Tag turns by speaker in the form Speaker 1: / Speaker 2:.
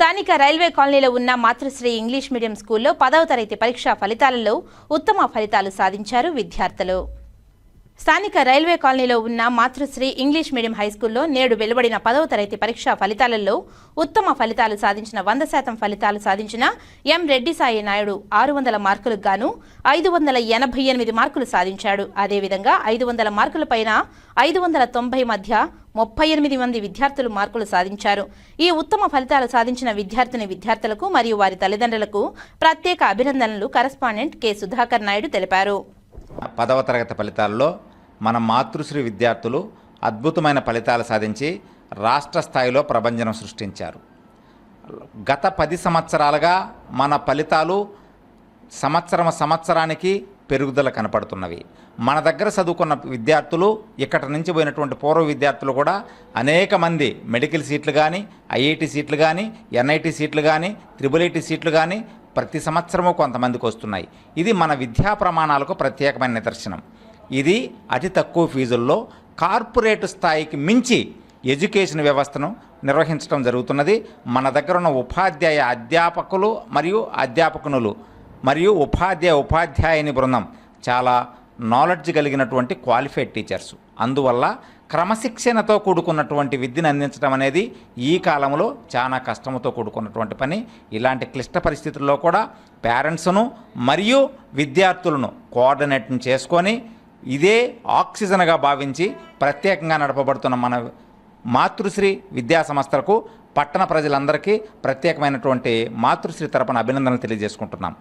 Speaker 1: స్థానిక రైల్వే కాలనీలో ఉన్న మాతృశ్రీ ఇంగ్లీష్ మీడియం స్కూల్లో పదవ తరగతి పరీక్షా ఫలితాలలో ఉత్తమ ఫలితాలు సాధించారు విద్యార్థులు. స్థానిక రైల్వే కాలనీలో ఉన్న మాతృశ్రీ ఇంగ్లీష్ మీడియం హైస్కూల్లో నేడు వెలువడిన పదవ తరగతి పరీక్షా ఫలితాలలో ఉత్తమ ఫలితాలు సాధించిన వంద శాతం ఫలితాలు సాధించిన ఎం రెడ్డి సాయి నాయుడు ఆరు వందల మార్కులకు గాను ఐదు వందల ఎనభై ఎనిమిది మార్కులు సాధించాడు. అదేవిధంగా ఐదు వందల మార్కుల పైన ఐదు వందల తొంభై మధ్య ముప్పై ఎనిమిది మంది విద్యార్థులు మార్కులు సాధించారు. ఈ ఉత్తమ ఫలితాలు సాధించిన విద్యార్థిని విద్యార్థులకు మరియు వారి తల్లిదండ్రులకు ప్రత్యేక అభినందనలు. కరస్పాండెంట్ కె సుధాకర్ నాయుడు తెలిపారు.
Speaker 2: పదవ తరగతి ఫలితాల్లో మన మాతృశ్రీ విద్యార్థులు అద్భుతమైన ఫలితాలు సాధించి రాష్ట్ర స్థాయిలో ప్రభంజనం సృష్టించారు. గత పది సంవత్సరాలుగా మన ఫలితాలు సంవత్సరం సంవత్సరానికి పెరుగుదల కనపడుతున్నవి. మన దగ్గర చదువుకున్న విద్యార్థులు ఇక్కడ నుంచి పోయినటువంటి పూర్వ విద్యార్థులు కూడా అనేక మంది మెడికల్ సీట్లు కానీ ఐఐటి సీట్లు కానీ ఎన్ఐటి సీట్లు కానీ త్రిబుల్ ఐటీ సీట్లు కానీ ప్రతి సంవత్సరము కొంతమందికి వస్తున్నాయి. ఇది మన విద్యా ప్రమాణాలకు ప్రత్యేకమైన నిదర్శనం. ఇది అతి తక్కువ ఫీజుల్లో కార్పొరేట్ స్థాయికి మించి ఎడ్యుకేషన్ వ్యవస్థను నిర్వహించడం జరుగుతున్నది. మన దగ్గర ఉన్న ఉపాధ్యాయ అధ్యాపకులు మరియు అధ్యాపకునులు మరియు ఉపాధ్యాయ ఉపాధ్యాయుని బృందం చాలా నాలెడ్జ్ కలిగినటువంటి క్వాలిఫైడ్ టీచర్స్ అందువల్ల క్రమశిక్షణతో కూడుకున్నటువంటి విద్యను అందించడం అనేది ఈ కాలంలో చాలా కష్టంతో కూడుకున్నటువంటి పని. ఇలాంటి క్లిష్ట పరిస్థితుల్లో కూడా పేరెంట్స్ను మరియు విద్యార్థులను కోఆర్డినేట్ని చేసుకొని ఇదే ఆక్సిజన్గా భావించి ప్రత్యేకంగా నడపబడుతున్న మన మాతృశ్రీ విద్యా సంస్థలకు పట్టణ ప్రజలందరికీ ప్రత్యేకమైనటువంటి మాతృశ్రీ తరపున అభినందనలు తెలియజేసుకుంటున్నాం.